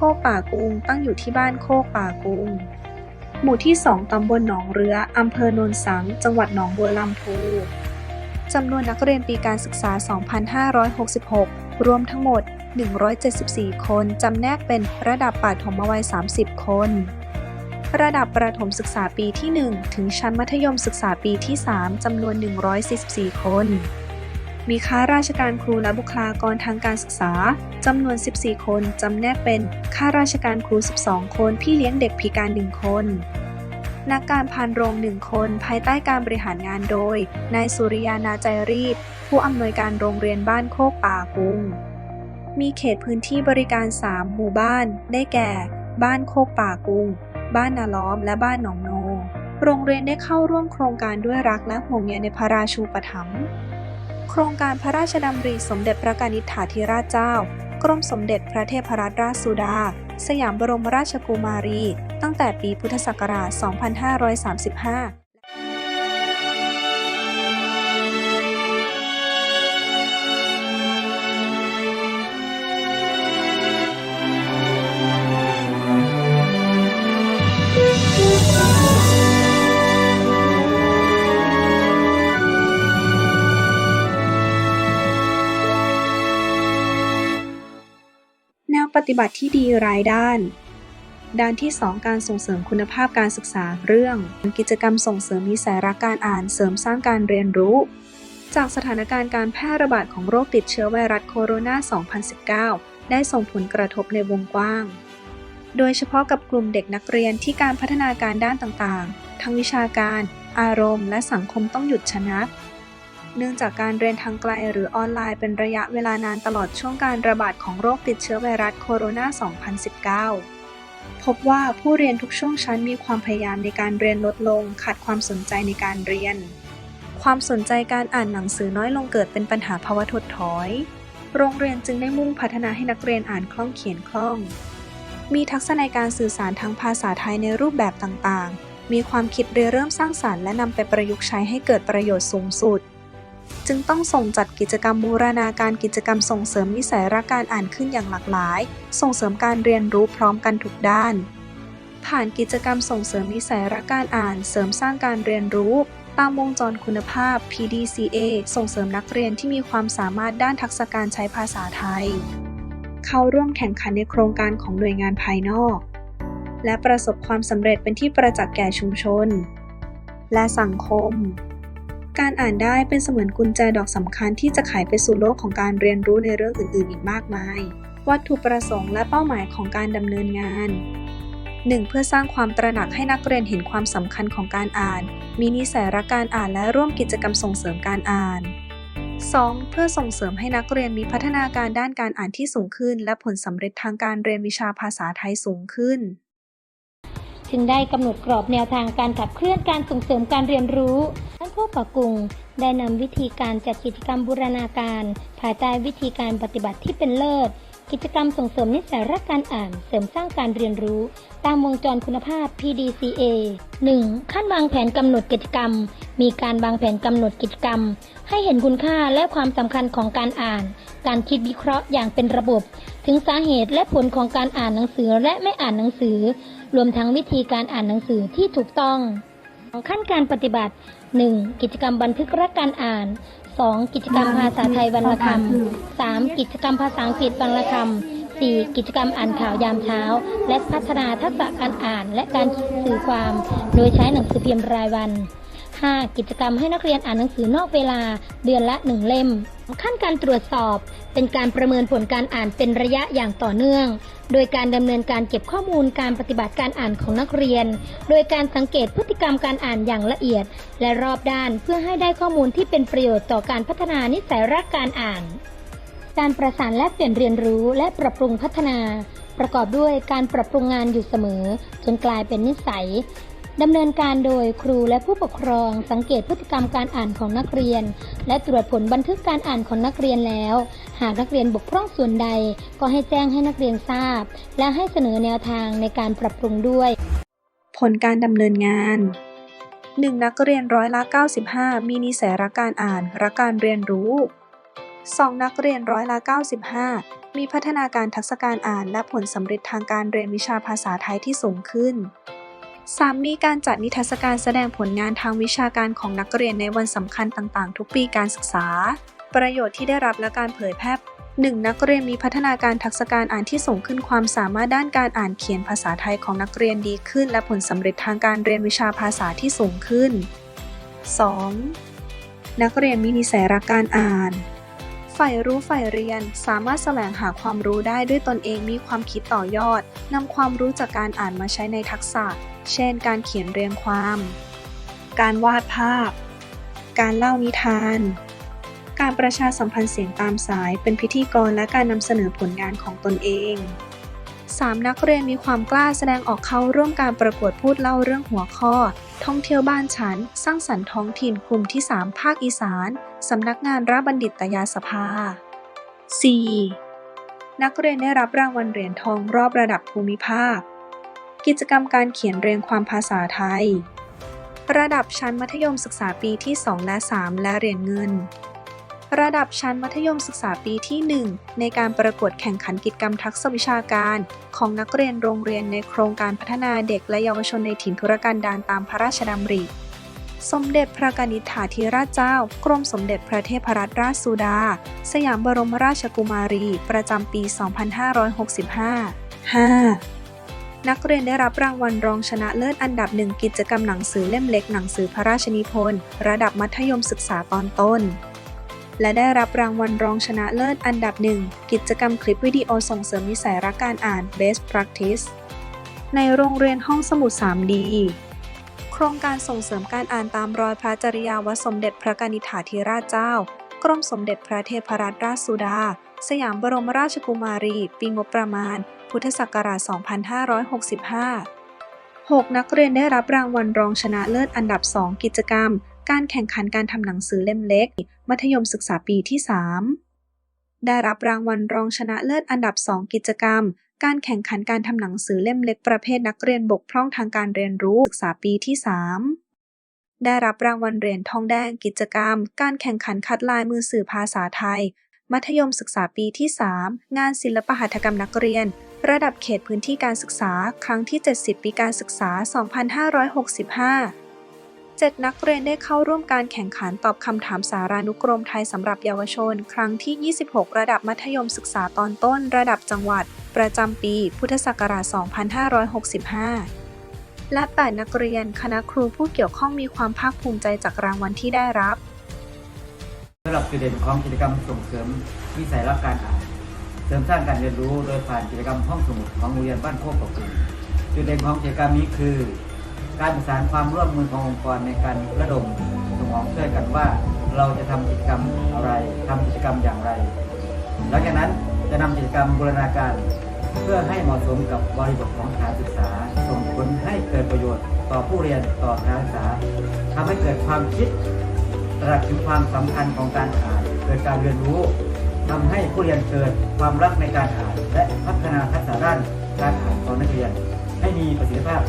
คกป่ากุงตั้งอยู่ที่บ้านโคกป่ากุงหมู่ที่ 2 ตำบลหนองเรือ อำเภอโนนสัง จังหวัดหนองบัวลำพู จำนวนนักเรียนปีการศึกษา 2566 รวมทั้งหมด 174 คน จำแนกเป็นระดับปฐมวัย 30 คน ระดับประถมศึกษาปีที่ 1 ถึงชั้นมัธยมศึกษาปีที่ 3 จำนวน 144 คน มีข้าราชการครูและบุคลากรทางการศึกษาจำนวน 14 คนจำแนกเป็นข้าราชการครู 12 คนพี่เลี้ยงเด็กพิการ 1 คน นักการพานโรง1คน ภายใต้การบริหารงานโดย นายสุริยานาใจรีบ ผู้อำนวยการโรงเรียนบ้านโคกป่ากุง มีเขตพื้นที่บริการ 3 หมู่บ้าน ได้แก่ บ้านโคกป่ากุง บ้านนาล้อม และบ้านหนองโน โรงเรียนได้เข้าร่วมโครงการด้วยรักและห่วงใยในพระราชูปถัมภ์ โครงการพระราชดำริสมเด็จพระกนิษฐาธิราชเจ้า กรมสมเด็จพระเทพรัตนราชสุดา สยามบรมราชกุมารี ตั้งแต่ปีพุทธศักราช 2535 ฏิบัติที่ดีรายด้าน ด้านที่ 2 การส่งเสริมคุณภาพการศึกษาเรื่อง กิจกรรมส่งเสริมนิสัยรักการอ่านเสริมสร้างการเรียนรู้ จากสถานการณ์การแพร่ระบาดของโรคติดเชื้อไวรัสโคโรนา 2019 ได้ส่งผลกระทบในวงกว้าง โดยเฉพาะกับกลุ่มเด็กนักเรียนที่การพัฒนาการด้านต่างๆ ทั้งวิชาการ อารมณ์ และสังคมต้องหยุดชะงัก เนื่องจากการเรียนทางไกลหรือออนไลน์เป็นระยะเวลานานตลอดช่วงการระบาดของโรคติดเชื้อไวรัสโคโรนา 2019 พบว่าผู้เรียนทุกช่วงชั้นมีความพยายามในการเรียนลดลง ขาดความสนใจในการเรียน ความสนใจการอ่านหนังสือน้อยลงเกิดเป็นปัญหาภาวะถดถอย โรงเรียนจึงได้มุ่งพัฒนาให้นักเรียนอ่านคล่องเขียนคล่อง มีทักษะในการสื่อสารทางภาษาไทยในรูปแบบต่างๆ มีความคิดเริเริ่มสร้างสารรค์และนำไปประยุกต์ใช้ให้เกิดประโยชน์สูงสุด จึงต้องส่งจัดกิจกรรมบูรณาการกิจกรรมส่งเสริมนิสัยรักการอ่านขึ้นอย่างหลากหลาย ส่งเสริมการเรียนรู้พร้อมกันทุกด้าน ผ่านกิจกรรมส่งเสริมนิสัยรักการอ่าน เสริมสร้างการเรียนรู้ ตามวงจรคุณภาพ PDCA ส่งเสริมนักเรียนที่มีความสามารถด้านทักษะการใช้ภาษาไทย เข้าร่วมแข่งขันในโครงการของหน่วยงานภายนอก และประสบความสำเร็จเป็นที่ประจักษ์แก่ชุมชน และสังคม การอ่านได้เป็นเสมือนกุญแจดอกสำคัญที่จะไขไปสู่โลกของการเรียนรู้ในเรื่องอื่นๆ อีกมากมาย วัตถุประสงค์และเป้าหมายของการดำเนินงาน 1. เพื่อสร้างความตระหนักให้นักเรียนเห็นความสำคัญของการอ่าน มีนิสัยรักการอ่านและร่วมกิจกรรมส่งเสริมการอ่าน 2. เพื่อส่งเสริมให้นักเรียนมีพัฒนาการด้านการอ่านที่สูงขึ้น และผลสำเร็จทางการเรียนวิชาภาษาไทยสูงขึ้น จึงได้กำหนดกรอบแนวทางการขับเคลื่อนการส่งเสริมการเรียนรู้ท่านผู้ปกกุงได้นำวิธีการจัดกิจกรรมบูรณาการ ภายใต้วิธีการปฏิบัติที่เป็นเลิศ กิจกรรมส่งเสริมนิสัยรักการอ่าน เสริมสร้างการเรียนรู้ ตามวงจรคุณภาพ PDCA 1. ขั้นวางแผนกำหนดกิจกรรม มีการวางแผนกำหนดกิจกรรม ให้เห็นคุณค่าและความสำคัญของการอ่าน การคิดวิเคราะห์อย่างเป็นระบบ ถึงสาเหตุและผลของการอ่านหนังสือและไม่อ่านหนังสือ รวมทั้งวิธีการอ่านหนังสือที่ถูกต้อง ขั้นการปฏิบัติ 1. กิจกรรมบันทึกรักการอ่าน 2. กิจกรรมภาษาไทยวรรณคำ 3. กิจกรรมภาษาอังกฤษวรรณคำ 4. กิจกรรมอ่านข่าวยามเช้า และพัฒนาทักษะการอ่านและการสื่อความ โดยใช้หนังสือพิมพ์รายวัน 5. กิจกรรมให้นักเรียนอ่านหนังสือนอกเวลาเดือนละ 1 เล่ม ขั้นการตรวจสอบ เป็นการประเมินผลการอ่านเป็นระยะอย่างต่อเนื่อง โดยการดำเนินการเก็บข้อมูลการปฏิบัติการอ่านของนักเรียน โดยการสังเกตพฤติกรรมการอ่านอย่างละเอียด และรอบด้านเพื่อให้ได้ข้อมูลที่เป็นประโยชน์ต่อการพัฒนานิสัยรักการอ่าน การประสานแลกเปลี่ยนเรียนรู้และปรับปรุงพัฒนา ประกอบด้วยการปรับปรุงงานอยู่เสมอ จนกลายเป็นนิสัย ดำเนินการโดยครูและผู้ปกครองสังเกตพฤติกรรมการอ่านของนักเรียน และตรวจผลบันทึกการอ่านของนักเรียนแล้ว หากนักเรียนบกพร่องส่วนใด ก็ให้แจ้งให้นักเรียนทราบ และให้เสนอแนวทางในการปรับปรุงด้วย ผลการดำเนินงาน 1. นักเรียนร้อยละ 95 มีนิสัยรักการอ่าน รักการเรียนรู้ 2. นักเรียนร้อยละ 95 มีพัฒนาการทักษะการอ่าน และผลสำเร็จทางการเรียนวิชาภาษาไทยที่สูงขึ้น 3. มีการจัดนิทรรศการแสดงผลงานทางวิชาการของนักเรียนในวันสำคัญต่างๆ ทุกปีการศึกษา ประโยชน์ที่ได้รับและการเผยแพร่ 1. นักเรียนมีพัฒนาการทักษะการอ่านที่สูงขึ้นความสามารถด้านการอ่านเขียนภาษาไทยของนักเรียนดีขึ้น และผลสำเร็จทางการเรียนวิชาภาษาที่สูงขึ้น 2. นักเรียนมีนิสัยรักการอ่าน ใฝ่รู้ใฝ่เรียนสามารถแสวงหาความรู้ได้ด้วยตนเองมีความคิดต่อยอดนำความรู้จากการอ่านมาใช้ในทักษะ เช่น การเขียนเรียงความ การวาดภาพ การเล่านิทาน การประชาสัมพันธ์เสียงตามสายเป็นพิธีกรและการนำเสนอผลงานของตนเอง 3. นักเรียนมีความกล้าแสดงออกเข้าร่วมการประกวดพูดเล่าเรื่องหัวข้อ ท่องเที่ยวบ้านฉัน สร้างสรรค์ท้องถิ่นกลุ่มที่ 3 ภาคอีสาน สำนักงานราชบัณฑิตยาสภา 4. นักเรียนได้รับรางวัลเหรียญทองรอบระดับภูมิภาค กิจกรรมการเขียนเรียงความภาษาไทย ระดับชั้นมัธยมศึกษาปีที่ 2 และ 3 และเหรียญเงิน ระดับชั้นมัธยมศึกษาปีที่ 1 ในการประกวดแข่งขันกิจกรรมทักษะวิชาการ ของนักเรียนโรงเรียนในโครงการพัฒนาเด็กและเยาวชนในถิ่นธุรกันดารตามพระราชดำริ สมเด็จพระกนิษฐาธิราชเจ้า กรมสมเด็จพระเทพรัตนราชสุดา สยามบรมราชกุมารี ประจำปี 2565 5. นักเรียนได้รับรางวัลรองชนะเลิศอันดับหนึ่งกิจกรรมหนังสือเล่มเล็กหนังสือพระราชนิพนธ์ระดับมัธยมศึกษาตอนต้น และได้รับรางวัลรองชนะเลิศอันดับหนึ่งกิจกรรมคลิปวิดีโอส่งเสริมนิสัยรักการอ่าน Best Practice ในโรงเรียนห้องสมุด 3D โครงการส่งเสริมการอ่านตามรอยพระจริยาวัดสมเด็จพระกนิษฐาธิราชเจ้า กรมสมเด็จพระเทพรัตนราชสุดา สยามบรมราชกุมารี ปีงบประมาณ พุทธศักราช 2565 6. นักเรียนได้รับรางวัลรองชนะเลิศอันดับ 2 กิจกรรม การแข่งขันการทำหนังสือเล่มเล็ก มัธยมศึกษาปีที่ 3 ได้รับรางวัลรองชนะเลิศอันดับ 2 กิจกรรม การแข่งขันการทำหนังสือเล่มเล็กประเภทนักเรียนบกพร่องทางการเรียนรู้ศึกษาปีที่ 3 ได้รับรางวัลเหรียญทองแดงกิจกรรม การแข่งขันคัดลายมือสื่อภาษาไทย มัธยมศึกษาปีที่ 3 งานศิลปหัตถกรรมนักเรียน ระดับเขตพื้นที่การศึกษา ครั้งที่ 70 ปีการศึกษา 2565 7 นักเรียนได้เข้าร่วมการแข่งขันตอบคำถามสารานุกรมไทยสำหรับเยาวชน ครั้งที่ 26 ระดับมัธยมศึกษาตอนต้น ระดับจังหวัด ประจำปี พุทธศักราช 2565 และ8นักเรียนคณะครูผู้เกี่ยวข้องมีความภาคภูมิใจจากรางวัลที่ได้รับสำหรับจุดเด่นของกิจกรรมส่งเสริมวิสัยรักการอ่านเสริมสร้างการเรียนรู้โดยผ่านกิจกรรมห้องสมุดของโรงเรียนบ้านโคกกบกุงจุดเด่นของกิจกรรมนี้คือ การประสานความร่วมมือขององค์กรในการระดมสมองช่วยกันว่าเราจะทำกิจกรรมอะไรทำกิจกรรมอย่างไร หลังจากนั้นจะนำกิจกรรมบูรณาการ เพื่อให้เหมาะสมกับบริบทของสถานศึกษา ส่งผลให้เกิดประโยชน์ต่อผู้เรียนต่อสถานศึกษาทำให้เกิดความคิดตระหนักถึงความสำคัญของการอ่านเกิดการเรียนรู้ทำให้ผู้เรียนเกิดความรักในการอ่านและพัฒนาทักษะด้านการอ่านของนักเรียน ให้มีประสิทธิภาพ